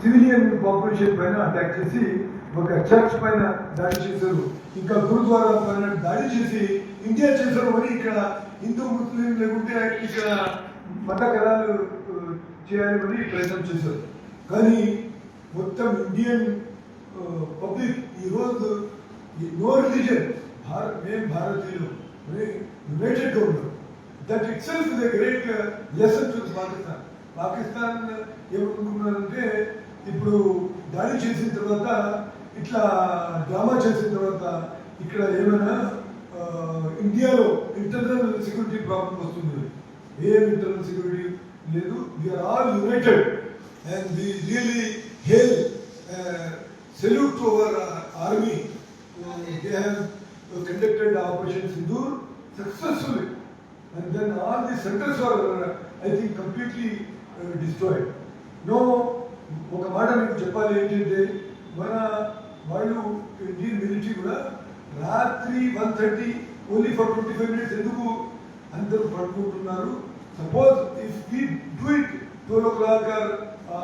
Civilian population పైన attack చేసి ఒక చర్చ్ పైన దాడి చేశారు. ఇంకా గురుద్వారా పైన దాడి చేసి ఇండియా చేశారు అని ఇక్కడ హిందూ ముస్లిం లేకుంటే ఇక్కడ మత కళాలు చేయాలని ప్రయత్నం చేశారు. కానీ మొత్తం ఇండియన్ పబ్లిక్ ఈరోజు నో రిలీజన్ భారత్ మేము భారతీయులు యునైటెడ్గా ఉన్నాం that it self the great lesson to Pakistan Pakistan ఏమనుకుంటున్నారంటే ఇప్పుడు దాడి చేసిన తర్వాత ఇట్లా డ్రామా చేసిన తర్వాత ఇక్కడ ఏమైనా ఇండియాలో ఇంటర్నల్ సెక్యూరిటీ ప్రాబ్లం వస్తుంది. ఏం ఇంటర్నల్ సెక్యూరిటీ లేదు. We are all united and we really hail salute to our army they have conducted operation Sindoor successfully and then all the centres were, I I completely completely no ఒక మాట మీకు చెప్పాలి ఏంటంటే మన వాళ్ళు Indian military కూడా రాత్రి one thirty only for twenty five minutes ఎందుకు అందరూ పడుకుంటున్నారు? Suppose if we do it twelve o'clock or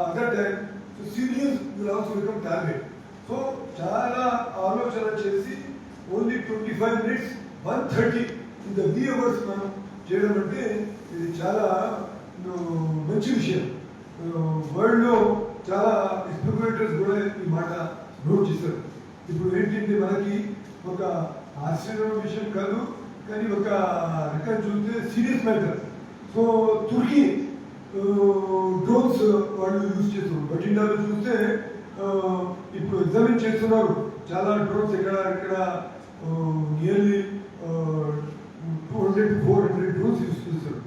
other time so serious will also become target so చాలా ఆలోచన చేసి only twenty five minutes one thirty in the wee hours మనం చేయడం అంటే ఇది చాలా మంచి విషయం. వరల్డ్లో చాలా ఎక్స్పెక్యులేటర్స్ కూడా ఈ మాట నోట్ చేశారు. ఇప్పుడు ఏంటంటే మనకి ఒక ఆశ్చర్యం విషయం కాదు కానీ ఒక రికార్డ్ చూస్తే serious matter. So Turkey drones వాళ్ళు యూజ్ చేస్తున్నారు. బట్ చూస్తే ఇప్పుడు ఎగ్జామిన్ చేస్తున్నారు. చాలా డ్రోన్స్ ఎక్కడ ఇక్కడ nearly two hundred to four hundred drones use చేస్తారు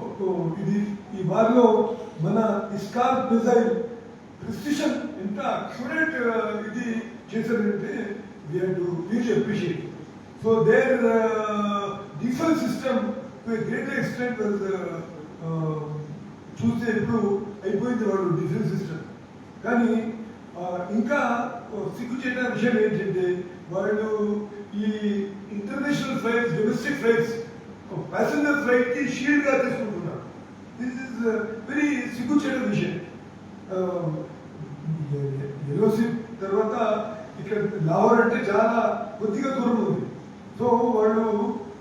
ఓ, ఇది దానిలో మన ఇస్కార్ డిజైన్ ప్రిసిషన్ ఎంత అక్యురేట్ ఇది చేశారంటే we have to really appreciate so their defence system to great extent చూస్తే ఇప్పుడు అయిపోయింది వాళ్ళు డిఫెన్స్ సిస్టమ్ కానీ ఇంకా సిగ్గు చేసిన విషయం ఏంటంటే వాళ్ళు ఈ international flights domestic flights passenger ఫ్లైట్కి షీల్డ్గా షీల్డ్ తీసుకుంటున్నారు. దిస్ ఇస్ వెరీ సిగ్గుచేట విషయం ఎల్ఓసి తర్వాత ఇక్కడ లాహోర్ అంటే చాలా కొద్దిగా దూరం ఉంది. సో వాళ్ళు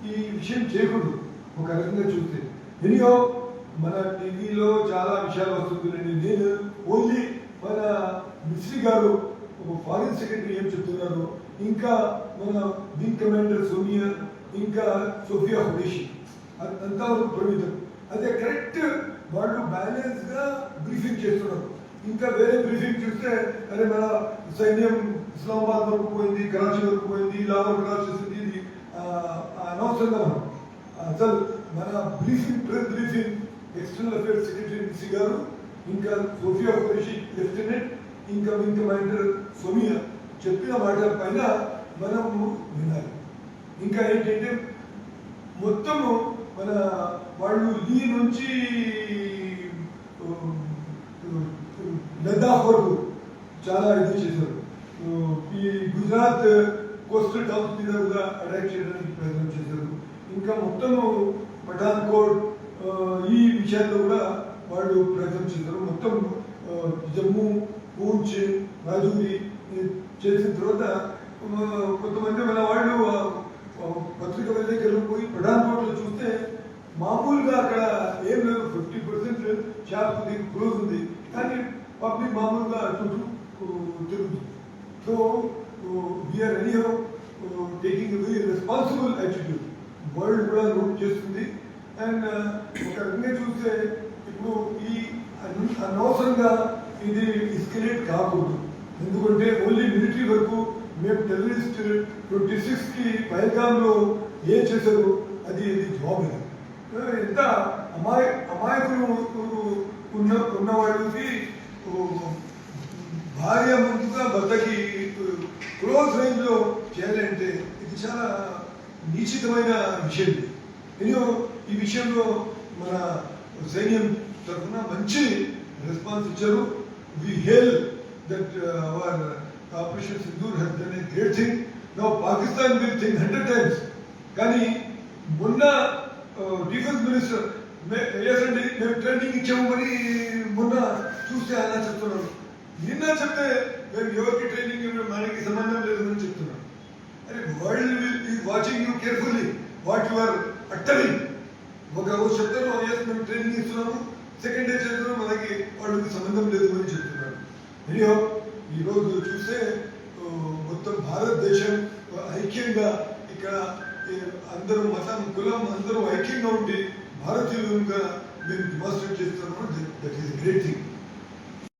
ఈ విషయం చేయకూడదు. ఒక రకంగా చూస్తే. ఎనియో మన టీవీలో చాలా విషయాలు వస్తుందండి నేను ఓన్లీ మన మిస్త్రీ గారు ఒక ఫారిన్ సెక్రటరీ ఏం చెప్తున్నారు? ఇంకా మన వింగ్ కమాండర్ సోనియా ఇంకా సోఫియా హుడేషి అంతవరకు పరిమితం అదే కరెక్ట్ వాళ్ళు బ్యాలెన్స్గా బ్రీఫింగ్ చేస్తున్నారు. ఇంకా వేరే బ్రీఫింగ్ చూస్తే అరే మన సైన్యం ఇస్లామాబాద్ వరకు పోయింది కరాచీ వరకు పోయింది లాహోర్ క్రాస్ చేసింది ఇది అనవసరంగా మనం అసలు మన briefing press briefing external affairs secretary Misri garu ఇంకా సోఫియా ఖురేషి లెఫ్టినెంట్ ఇంకా వింగ్ మైండర్ సోమియా చెప్పిన మాట పైన మనము వినాలి ఇంకా ఏంటంటే మొత్తము మన వాళ్ళు లీ నుంచి లద్దాఖ్ వరకు చాలా ఇది చేశారు. ఈ గుజరాత్ కోస్టల్ టౌన్స్ మీద కూడా అటాక్ చేయడానికి ప్రయత్నం చేశారు. ఇంకా మొత్తము పఠాన్కోట్ ఈ విషయాల్లో కూడా వాళ్ళు ప్రయత్నం చేశారు. మొత్తం జమ్మూ పూంచ్ రాజూరి చేసిన తర్వాత కొంతమంది మన వాళ్ళు పత్రిక విలేకరులు పోయి ప్రధాన ప్రధానకోట్లో చూస్తే మామూలుగా అక్కడ ఏం లేదు ఫిఫ్టీ పర్సెంట్ షాప్ ఉంది క్లోజ్ ఉంది. కానీ పబ్లిక్ మామూలుగా చుట్టూ తిరుగుతుంది so we're anyhow taking very responsible attitude world కూడా నోట్ చేస్తుంది. అండ్ ఒక రకంగా చూస్తే ఇప్పుడు ఈ అనవసరంగా ఇది ఎస్కలేట్ కాకూడదు. ఎందుకంటే ఓన్లీ మేము టెర్రరిస్ట్ ట్వంటీ సిక్స్కి పైగాంలో ఏం చేశారు? అది ఇది జాబ్ ఇది ఎంత అమాయ అమాయకులు ఉన్న ఉన్న వాళ్ళకి భార్య ముందుగా భర్తకి క్లోజ్ రేంజ్లో చేయాలంటే ఇది చాలా నిశ్చితమైన విషయం. నేను ఈ విషయంలో మన సైన్యం తరఫున మంచి రెస్పాన్స్ ఇచ్చారు. We hail that our operation Sindoor has done a great thing now Pakistan will think hundred times కానీ మొన్న డిఫెన్స్ మినిస్టర్ ఎస్ మేము ట్రైనింగ్ ఇచ్చాము మరి మొన్న చూస్తే అలా చెప్తున్నాను నిన్న చెప్తే మేము ఎవరికి ట్రైనింగ్ ఇవ్వడం మనకి సంబంధం లేదని చెప్తున్నాను అరే world will be watching you carefully what you are uttering ఒక చెప్తాను చెప్తారు ఎస్ మేము ట్రైనింగ్ ఇస్తున్నాము. సెకండ్ డే చేస్తున్నాం మనకి వాళ్ళకి సంబంధం లేదు అని చెప్తున్నారు. అయ్యో ఈరోజు చూస్తే మొత్తం భారతదేశం ఐక్యంగా ఇక్కడ అందరూ మతం కులం అందరూ ఐక్యంగా ఉండి భారతీయులుగా మేము డిమాన్స్ట్రేట్ చేస్తున్నాము దట్ ఈస్ గ్రేట్ థింగ్